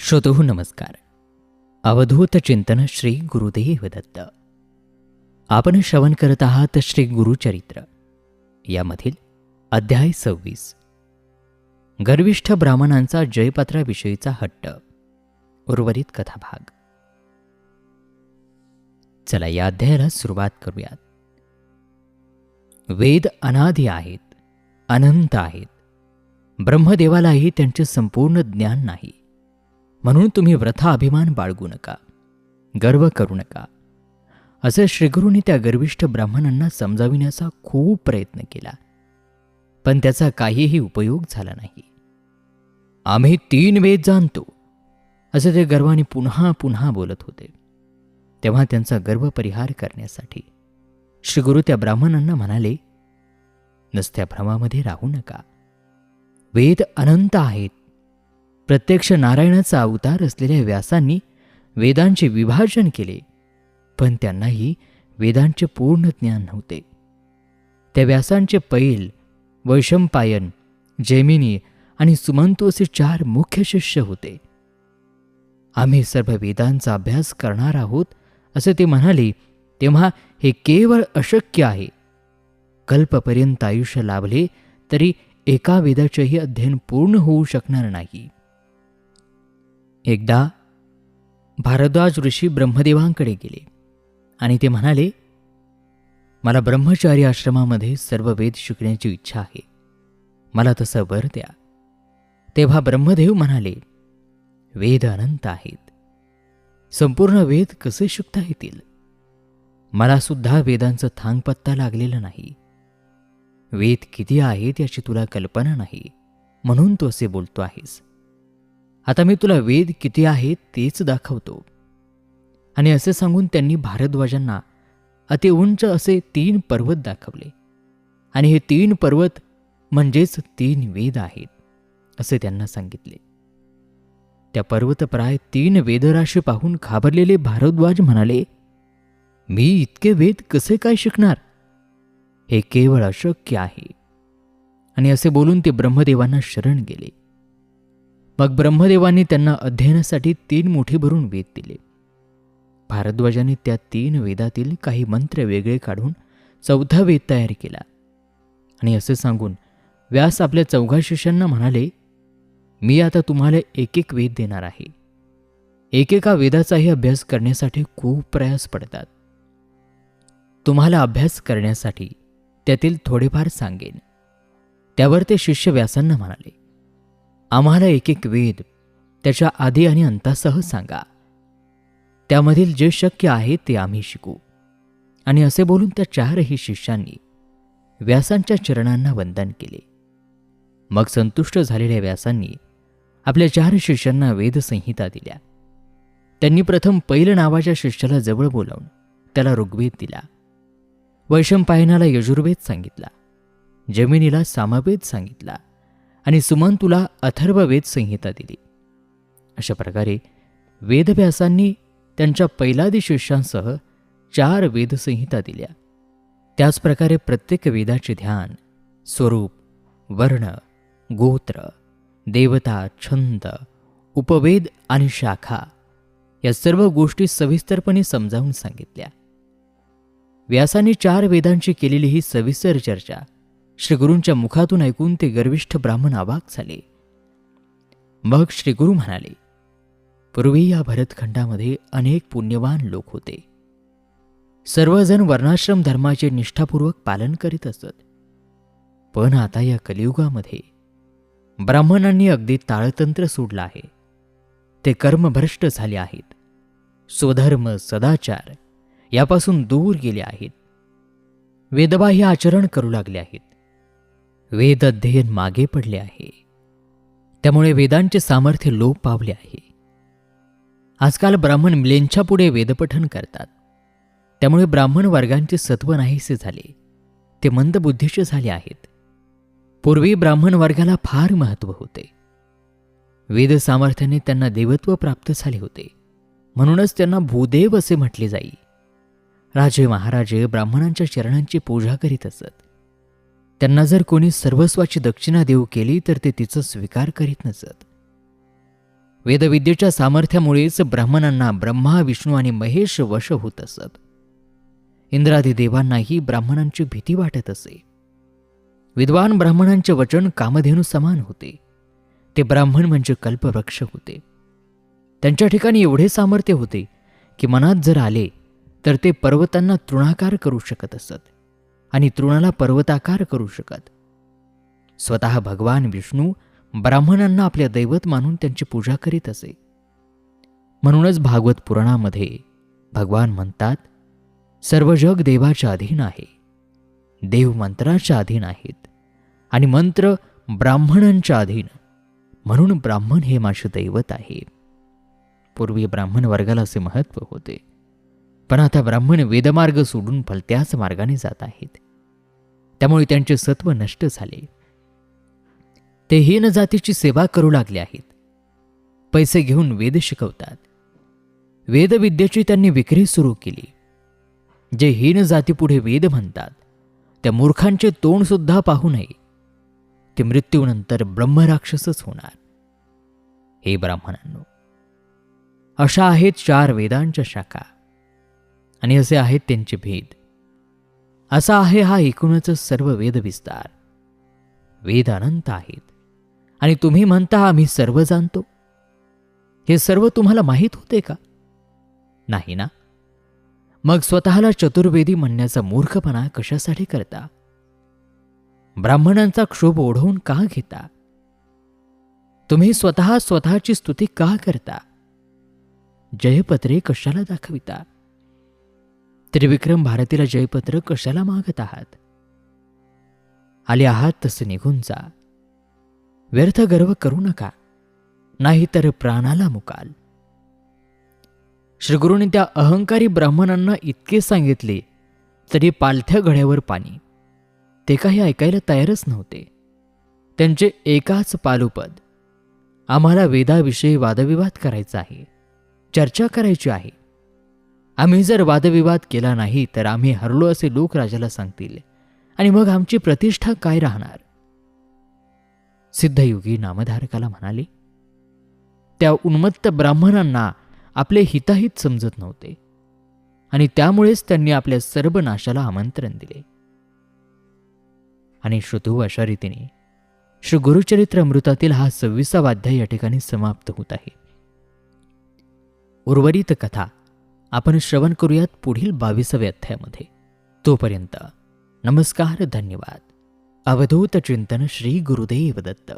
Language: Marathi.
श्रोतो नमस्कार। अवधूत चिंतन श्री गुरुदेव दत्त। आपण श्रवण करत आहात श्री गुरुचरित्र। यामधील अध्याय सव्वीस। गर्विष्ठ ब्राह्मणांचा जयपात्राविषयीचा हट्ट। उर्वरित कथाभाग। चला या अध्यायाला सुरुवात करूयात। वेद अनादी आहेत अनंत आहेत। ब्रह्मदेवालाही त्यांचे संपूर्ण ज्ञान नाही। म्हणून तुम्ही व्रथा अभिमान बाळगू नका गर्व करू नका. असे श्रीगुरूंनी त्या गर्विष्ठ ब्राह्मणांना समजाविण्याचा खूप प्रयत्न केला पण त्याचा काहीही उपयोग झाला नाही. आम्ही तीन वेद जाणतो असे ते गर्वाने पुन्हा पुन्हा बोलत होते. तेव्हा त्यांचा गर्व परिहार करण्यासाठी श्रीगुरु त्या ब्राह्मणांना म्हणाले नसत्या भ्रमामध्ये राहू नका. वेद अनंत आहेत. प्रत्यक्ष नारायणाचा अवतार असलेल्या व्यासांनी वेदांचे विभाजन केले. पण त्यांनाही वेदांचे पूर्ण ज्ञान नव्हते. त्या व्यासांचे पैल वैशंपायन जैमिनी आणि सुमंतू असे चार मुख्य शिष्य होते. आम्ही सर्व वेदांचा अभ्यास करणार आहोत असे ते म्हणाले तेव्हा हे केवळ अशक्य आहे. कल्पपर्यंत आयुष्य लाभले तरी एका वेदाचेही अध्ययन पूर्ण होऊ शकणार नाही. एकदा भारद्वाज ऋषी ब्रह्मदेवांकडे गेले आणि ते म्हणाले मला ब्रह्मचारी आश्रमामध्ये सर्व वेद शिकण्याची इच्छा आहे. मला तसं वर द्या. तेव्हा ब्रह्मदेव म्हणाले वेद अनंत आहेत. संपूर्ण वेद कसे शिकता येतील? मला सुद्धा वेदांचं थांगपत्ता लागलेला नाही. वेद किती आहेत याची तुला कल्पना नाही म्हणून तू असे बोलतो आहेस. आता मी तुला वेद किती आहे तेच दाखवतो. आणि असे सांगून त्यांनी भारद्वाजांना अति उंच असे तीन पर्वत दाखवले. आणि हे तीन पर्वत म्हणजेच तीन वेद आहेत असे त्यांना सांगितले. त्या पर्वतप्राय तीन वेदराशी पाहून घाबरलेले भारद्वाज म्हणाले मी इतके वेद कसे काय शिकणार? हे केवळ अशक्य आहे. आणि असे बोलून ते ब्रह्मदेवांना शरण गेले. मग ब्रह्मदेवांनी त्यांना अध्ययनासाठी तीन मुठी भरून वेद दिले. भारद्वाजाने त्या तीन वेदातील काही मंत्र वेगळे काढून चौथा वेद तयार केला. आणि असे सांगून व्यास आपल्या चौघा शिष्यांना म्हणाले मी आता तुम्हाला एक एक वेद देणार आहे. एकेका वेदाचाही अभ्यास करण्यासाठी खूप प्रयास पडतात. तुम्हाला अभ्यास करण्यासाठी त्यातील थोडेफार सांगेन. त्यावर ते शिष्य व्यासांना म्हणाले आम्हाला एक एक वेद त्याच्या आधी आणि अंतासह सांगा. त्यामधील जे शक्य आहे ते आम्ही शिकू. आणि असे बोलून त्या चारही शिष्यांनी व्यासांच्या चरणांना वंदन केले. मग संतुष्ट झालेल्या व्यासांनी आपल्या चार शिष्यांना वेदसंहिता दिल्या. त्यांनी प्रथम पैल नावाच्या शिष्याला जवळ बोलावून त्याला ऋग्वेद दिला. वैशंपायनाला यजुर्वेद सांगितला. जमिनीला सामवेद सांगितला. आणि सुमन तुला अथर्ववेद संहिता दिली. अशा प्रकारे वेदव्यासांनी त्यांच्या पैलादी शिष्यांसह चार वेदसंहिता दिल्या. त्याचप्रकारे प्रत्येक वेदाचे ध्यान स्वरूप वर्ण गोत्र देवता छंद उपवेद आणि शाखा या सर्व गोष्टी सविस्तरपणे समजावून सांगितल्या. व्यासाने चार वेदांची केलेली ही सविस्तर चर्चा श्रीगुरूंच्या मुखातून ऐकून ते गर्विष्ठ ब्राह्मण अवाक झाले. मग श्रीगुरू म्हणाले पूर्वी या भरतखंडामध्ये अनेक पुण्यवान लोक होते. सर्वजण वर्णाश्रम धर्माचे निष्ठापूर्वक पालन करीत असत. पण आता या कलियुगामध्ये ब्राह्मणांनी अगदी ताळतंत्र सोडलं आहे. ते कर्मभ्रष्ट झाले आहेत. स्वधर्म सदाचार यापासून दूर गेले आहेत. वेदबाह्य आचरण करू लागले आहेत. वेद अध्ययन मागे पडले आहे. त्यामुळे वेदांचे सामर्थ्य लोप पावले आहे. आजकाल ब्राह्मण मिलेंच्या पुढे वेदपठन करतात. त्यामुळे ब्राह्मण वर्गांचे सत्व नाहीसे झाले. ते मंदबुद्धीचे झाले आहेत. पूर्वी ब्राह्मण वर्गाला फार महत्त्व होते. वेद सामर्थ्याने त्यांना देवत्व प्राप्त झाले होते. म्हणूनच त्यांना भूदेव असे म्हटले जाई. राजे महाराजे ब्राह्मणांच्या चरणांची पूजा करीत असत. त्यांना जर कोणी सर्वस्वाची दक्षिणा देऊ केली तर ते तिचा स्वीकार करीत नसत. वेदविद्येच्या सामर्थ्यामुळेच ब्राह्मणांना ब्रह्मा विष्णू आणि महेश वश होत असत. इंद्रादी देवांनाही ब्राह्मणांची भीती वाटत असे. विद्वान ब्राह्मणांचे वचन कामधेनू समान होते. ते ब्राह्मण म्हणजे कल्पवृक्ष होते. त्यांच्या ठिकाणी एवढे सामर्थ्य होते की मनात जर आले तर ते पर्वतांना तृणाकार करू शकत असत. आणि तृणाला पर्वताकार करू शकत. स्वतः भगवान विष्णू ब्राह्मणांना आपल्या दैवत मानून त्यांची पूजा करीत असे. म्हणूनच भागवत पुराणामध्ये भगवान म्हणतात सर्व जग देवाच्या अधीन आहे. देव मंत्राच्या अधीन आहेत. आणि मंत्र ब्राह्मणांच्या अधीन. म्हणून ब्राह्मण हे माझे दैवत आहे. पूर्वी ब्राह्मण वर्गाला असे महत्त्व होते. पण आता ब्राह्मण वेदमार्ग सोडून फलत्याच मार्गाने जात आहेत. त्यामुळे त्यांचे सत्व नष्ट झाले. ते हीन जातीची सेवा करू लागले आहेत. पैसे घेऊन वेद शिकवतात. वेदविद्येची त्यांनी विक्री सुरू केली. जे हीन जातीपुढे वेद म्हणतात त्या मूर्खांचे तोंड सुद्धा पाहू नये. ते मृत्यूनंतर ब्रह्मराक्षसच होणार. हे ब्राह्मणांनो अशा आहेत चार वेदांच्या शाखा. आणि असे आहेत त्यांचे भेद. असा आहे हा एकूणच सर्व वेदविस्तार. वेद अनंत आहेत. आणि तुम्ही म्हणता आम्ही सर्व जाणतो? हे सर्व तुम्हाला माहीत होते का? नाही ना? मग स्वतःला चतुर्वेदी म्हणण्याचा मूर्खपणा कशासाठी करता? ब्राह्मणांचा क्षोभ ओढवून का घेता? तुम्ही स्वतः स्वतःची स्तुती का करता? जयपत्रे कशाला दाखविता? त्रिविक्रम भारतीला जयपत्र कशाला मागत आहात? आले आहात तसे निघून जा. व्यर्थ गर्व करू नका. नाही तर प्राणाला मुकाल. श्रीगुरूंनी त्या अहंकारी ब्राह्मणांना इतके सांगितले तरी पालथ्या घड्यावर पाणी. ते काही ऐकायला तयारच नव्हते. त्यांचे एकाच पालुपद आम्हाला वेदाविषयी वादविवाद करायचा आहे चर्चा करायची आहे. आम्ही जर वादविवाद केला नाही तर आम्ही हरलो असे लोक राजाला सांगतील. आणि मग आमची प्रतिष्ठा काय राहणार? सिद्धयुगी नामधारकाला म्हणाले त्या उन्मत्त ब्राह्मणांना आपले हिताहित समजत नव्हते. आणि त्यामुळेच त्यांनी आपल्या सर्व नाशाला आमंत्रण दिले. आणि श्रुतू अशा रीतीने श्री गुरुचरित्र अमृतातील हा सव्वीसावा अध्याय या ठिकाणी समाप्त होत आहे. उर्वरित कथा आपण श्रवण करूयात पुढील बावीसाव्या अध्यायामध्ये. तोपर्यंत नमस्कार धन्यवाद. अवधूत चिंतन श्री गुरुदेव दत्त